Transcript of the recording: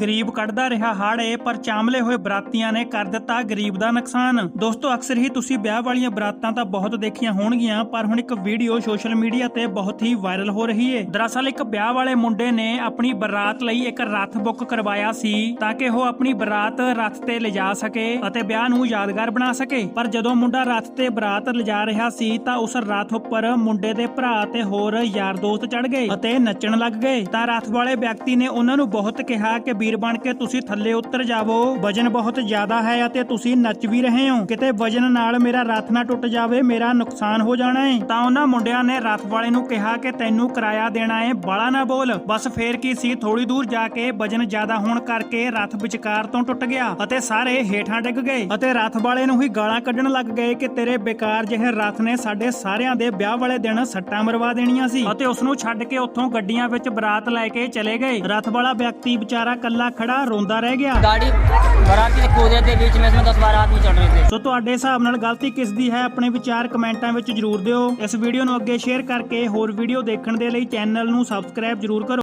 ਗਰੀਬ ਕੱਢਦਾ ਰਿਹਾ ਹਾੜੇ, ਪਰ ਚਾਮਲੇ ਹੋਏ ਬਰਾਤੀਆਂ ਨੇ ਕਰ ਦਿੱਤਾ ਗਰੀਬ ਦਾ ਨੁਕਸਾਨ। ਦੋਸਤੋ, ਅਕਸਰ ਹੀ ਤੁਸੀਂ ਵਿਆਹ ਵਾਲੀਆਂ ਬਰਾਤਾਂ ਤਾਂ ਬਹੁਤ ਦੇਖੀਆਂ ਹੋਣਗੀਆਂ, ਪਰ ਹੁਣ ਇੱਕ ਵੀਡੀਓ ਸੋਸ਼ਲ ਮੀਡੀਆ ਤੇ ਬਹੁਤ ਹੀ ਵਾਇਰਲ ਹੋ ਰਹੀ ਹੈ ਦਰਅਸਲ ਇੱਕ ਵਿਆਹ ਵਾਲੇ ਮੁੰਡੇ ਨੇ ਆਪਣੀ ਬਰਾਤ ਲਈ ਇੱਕ ਰੱਥ ਬੁੱਕ ਕਰਵਾਇਆ ਸੀ, ਤਾਂ ਕਿ ਉਹ ਆਪਣੀ ਬਰਾਤ ਰੱਥ ਤੇ ਲਿਜਾ ਸਕੇ ਅਤੇ ਵਿਆਹ ਨੂੰ ਯਾਦਗਾਰ ਬਣਾ ਸਕੇ। ਪਰ ਜਦੋਂ ਮੁੰਡਾ ਰੱਥ ਤੇ ਬਰਾਤ ਲਿਜਾ ਰਿਹਾ ਸੀ, ਤਾਂ ਉਸ ਰੱਥ ਉੱਪਰ ਮੁੰਡੇ ਦੇ ਭਰਾ ਤੇ ਹੋਰ ਯਾਰ ਦੋਸਤ ਚੜ ਗਏ ਅਤੇ ਨੱਚਣ ਲੱਗ ਗਏ। ਤਾਂ ਰੱਥ ਵਾਲੇ ਵਿਅਕਤੀ ਨੇ ਉਹਨਾਂ ਨੂੰ ਬਹੁਤ ਕਿਹਾ ਕਿ ਵੀਰ ਬਣ ਕੇ ਤੁਸੀਂ ਥੱਲੇ ਉਤਰ ਜਾਵੋ। ਵਜਨ ਬਹੁਤ ਜ਼ਿਆਦਾ ਹੈ ਅਤੇ ਤੁਸੀਂ ਨੱਚ ਵੀ ਰਹੇ ਹੋ। ਕਿਤੇ ਵਜਨ ਨਾਲ ਮੇਰਾ ਰੱਥ ਨਾ ਟੁੱਟ ਜਾਵੇ, ਮੇਰਾ ਨੁਕਸਾਨ ਹੋ ਜਾਣਾ ਹੈ ਤਾਂ ਉਹਨਾਂ ਮੁੰਡਿਆਂ ਨੇ ਰੱਥ ਵਾਲੇ ਨੂੰ ਕਿਹਾ ਕਿ ਤੈਨੂੰ ਕਿਰਾਇਆ ਦੇਣਾ ਹੈ ਬਾਲਾ ਨਾ ਬੋਲ। ਬਸ ਫੇਰ ਕੀ ਸੀ ਥੋੜੀ ਦੂਰ ਜਾ ਕੇ ਵਜਨ ਜ਼ਿਆਦਾ ਹੋਣ ਕਰਕੇ ਰੱਥ ਵਿਚਕਾਰ ਤੋਂ ਟੁੱਟ ਗਿਆ ਅਤੇ ਸਾਰੇ ਹੇਠਾਂ ਡਿੱਗ ਗਏ ਅਤੇ ਰੱਥ ਵਾਲੇ ਨੂੰ ਹੀ ਗਾਲਾਂ ਕੱਢਣ ਲੱਗ ਗਏ ਕਿ ਤੇਰੇ ਬੇਕਾਰ ਜਿਹੇ ਰੱਥ ਨੇ ਸਾਡੇ ਸਾਰਿਆਂ ਦੇ ਵਿਆਹ ਵਾਲੇ ਦਿਨ ਸੱਟਾਂ ਮਰਵਾ ਦੇਣੀਆਂ ਸੀ ਅਤੇ ਉਸ ਨੂੰ ਛੱਡ ਕੇ ਉੱਥੋਂ ਗੱਡੀਆਂ ਵਿੱਚ ਬਰਾਤ ਲੈ ਕੇ ਚਲੇ ਗਏ। ਰੱਥ ਵਾਲਾ ਵਿਅਕਤੀ ਵਿਚਾਰਾ ਕੱਲਾ ਖੜਾ ਰੋਂਦਾ ਰਹਿ ਗਿਆ गाड़ी बाराती खो रहे थे बीच में इसमें दस बारह आदमी चढ़ रहे थे ਸੋ ਤੁਹਾਡੇ ਹਿਸਾਬ ਨਾਲ ਗਲਤੀ ਕਿਸ ਦੀ ਹੈ ਆਪਣੇ ਵਿਚਾਰ ਕਮੈਂਟਾਂ ਵਿੱਚ ਜਰੂਰ ਦਿਓ ਇਸ ਵੀਡੀਓ ਨੂੰ ਅੱਗੇ ਸ਼ੇਅਰ ਕਰਕੇ ਹੋਰ ਵੀਡੀਓ ਦੇਖਣ ਦੇ ਲਈ ਚੈਨਲ ਨੂੰ ਸਬਸਕ੍ਰਾਈਬ ਜਰੂਰ ਕਰੋ